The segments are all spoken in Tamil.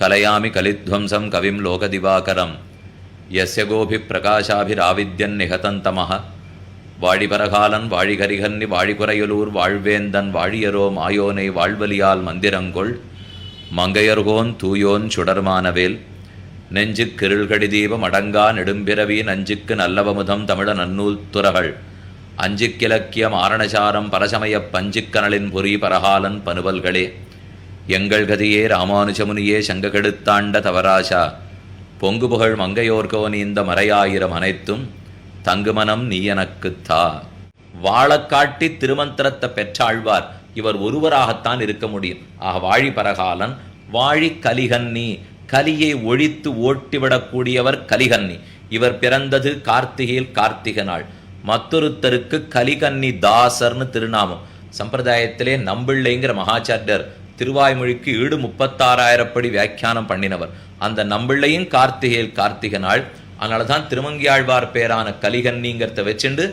கலயாமி கலித்வம்சம் கவிம் லோகதிவாகரம். எஸ்ய கோபி பிரகாஷாபிராவித்யன் நிகதந்தமः வாழிபரகாலன் வாழிகரிகன்னி வாழிகுறையலூர் வாழ்வேந்தன் வாழியரோ மாயோனை வாழ்வலியால் மந்திரங்கொள். மங்கையர்கோன் தூயோன் சுடர்மானவேல். நெஞ்சுக் கிருள்கடிதீபம் அடங்கா நெடும்பிறவி நஞ்சுக்கு நல்லவமுதம் தமிழ நன்னூல் துறகள் அஞ்சுக்கிலக்கியம் ஆரணசாரம் பரசமயப் பஞ்சுக்கனலின் பொறி பரகாலன் பனுவல்களே. எங்கள் கதியே ராமானுஜமுனியே சங்ககெடுத்தாண்ட தவராசா. பொங்கு புகழ் மங்கையோர்கோன் இந்த மறையாயிரம் அனைத்தும் தங்குமனம் நீ எனக்குத்தா தா திருமந்திரத்தை பெற்றாழ்வார். இவர் ஒருவராகத்தான் இருக்க முடியும். ஆக வாழி பரகாலன் வாழி கலிகன்னி கலியை ஒழித்து ஓட்டிவிடக்கூடியவர் கலிகன்னி இவர் பிறந்தது கார்த்திகையில் கார்த்திகை நாள் மற்றொருத்தருக்கு கலிகன்னி தாசர்னு திருநாமம். சம்பிரதாயத்திலே நம்பிள்ளைங்கிற மகாச்சாரியர் திருவாய்மொழிக்கு ஈடு முப்பத்தாறாயிரப்படி வியாக்கியானம் பண்ணினவர். அந்த நம்பிள்ளையும் கார்த்திகையில் கார்த்திகை நாள் அதனால தான் திருமங்கியாழ்வார் பேரான கலிகன்னிங்கிறத வச்சுண்டு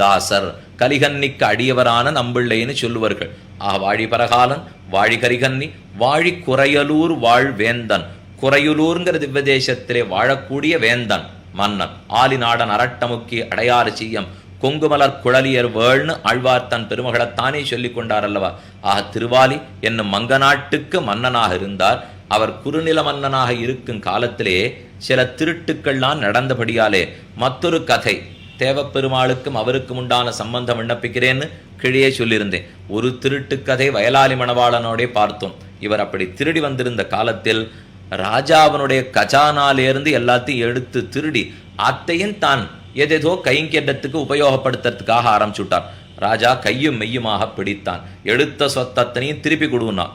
தாசர். கலிகன்னிக்கு அடியவரான நம்பிள்ளைன்னு சொல்லுவார்கள். ஆக வாழி பரகாலன் வாழி கரிகன்னி வாழி குறையலூர் வாழ் வேந்தன். குறையுலூர்ங்கிற திவ்வதேசத்திலே வாழக்கூடிய வேந்தன் மன்னன். ஆலிநாடன் அரட்டமுக்கி அடையாறு சீயம் கொங்குமலர் குழலியர் வேள்னு ஆழ்வார் தன் பெருமகளைத்தானே சொல்லிக் கொண்டார் அல்லவா? ஆக திருவாலி என்னும் மங்க நாட்டுக்கு மன்னனாக இருந்தார். அவர் குறுநில மன்னனாக இருக்கும் காலத்திலே சில திருட்டுக்கள்லாம் நடந்தபடியாலே மற்றொரு கதை தேவப்பெருமாளுக்கும் அவருக்கும் உண்டான சம்பந்தம் விண்ணப்பிக்கிறேன்னு கிழியே சொல்லியிருந்தேன். ஒரு திருட்டு கதை வயலாளி மணவாளனோடே பார்த்தோம். இவர் அப்படி திருடி வந்திருந்த காலத்தில் ராஜாவனுடைய கஜானாலேருந்து எல்லாத்தையும் எடுத்து திருடி அத்தையும் தான் எதேதோ கைங்கெட்டத்துக்கு உபயோகப்படுத்துறதுக்காக ஆரம்பிச்சுட்டார் ராஜா கையும் மெய்யுமாக பிடித்தான். எடுத்த சொத்தத்தனையும் திருப்பி கொடுனா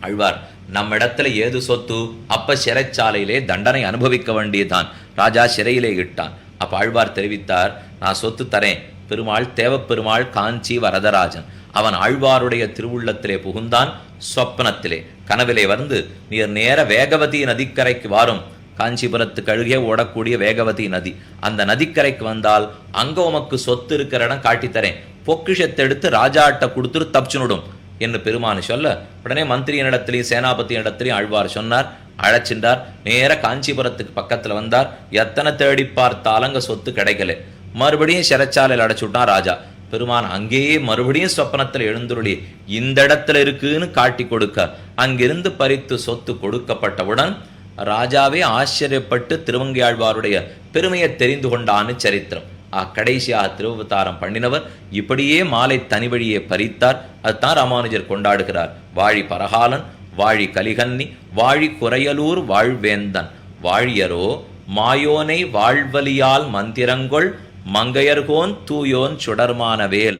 அழ்வார் நம்ம இடத்துல ஏது சொத்து? அப்ப சிறைச்சாலையிலே தண்டனை அனுபவிக்க வேண்டியதான் ராஜா சிறையிலே இட்டான். அப்ப ஆழ்வார் தெரிவித்தார் நான் சொத்து தரேன். பெருமாள் தேவப்பெருமாள் காஞ்சி வரதராஜன். அவன் ஆழ்வாருடைய திருவுள்ளத்திலே புகுந்தான் சொப்பனத்திலே. கனவிலே வந்து நீர் நேர வேகவதி நதிக்கரைக்கு வாரும். காஞ்சிபுரத்துக்கு அழுகே ஓடக்கூடிய வேகவதி நதி. அந்த நதிக்கரைக்கு வந்தால் அங்க உமக்கு சொத்து இருக்கிற இடம் காட்டித்தரேன். பொக்கிஷத்தை எடுத்து ராஜாட்ட கொடுத்துரு தப்பிச்சுனுடும் என்று பெருமானு சொல்ல உடனே மந்திரியினிடத்திலையும் சேனாபதியினிடத்திலையும் ஆழ்வார் சொன்னார். அழைச்சின்றார். நேர காஞ்சிபுரத்துக்கு பக்கத்துல வந்தார். எத்தனை தேடி பார்த்தாலும் அங்க சொத்து கிடைக்கல. மறுபடியும் சிறைச்சாலையில் அடைச்சுட்டான் ராஜா. பெருமான் அங்கேயே மறுபடியும் சொப்பனத்தில் எழுந்துருளி இந்த இடத்துல இருக்குன்னு காட்டி கொடுக்க. அங்கிருந்து பறித்து சொத்து கொடுக்கப்பட்டவுடன் ராஜாவே ஆச்சரியப்பட்டு திருவங்கையாழ்வாருடைய பெருமையை தெரிந்து கொண்டான்னு சரித்திரம். கடைசியாக திருவதாரம் பண்ணினவர் இப்படியே மாலை தனி வழியே பறித்தார். அதுதான் ராமானுஜர் கொண்டாடுகிறார். வாழி பரகாலன் வாழி கலிகன்னி வாழி குறையலூர் வாழ்வேந்தன் வாழியரோ மாயோனை வாழ்வலியால் மந்திரங்கொள் மங்கையர்கோன் தூயோன் சுடர்மானவேல்.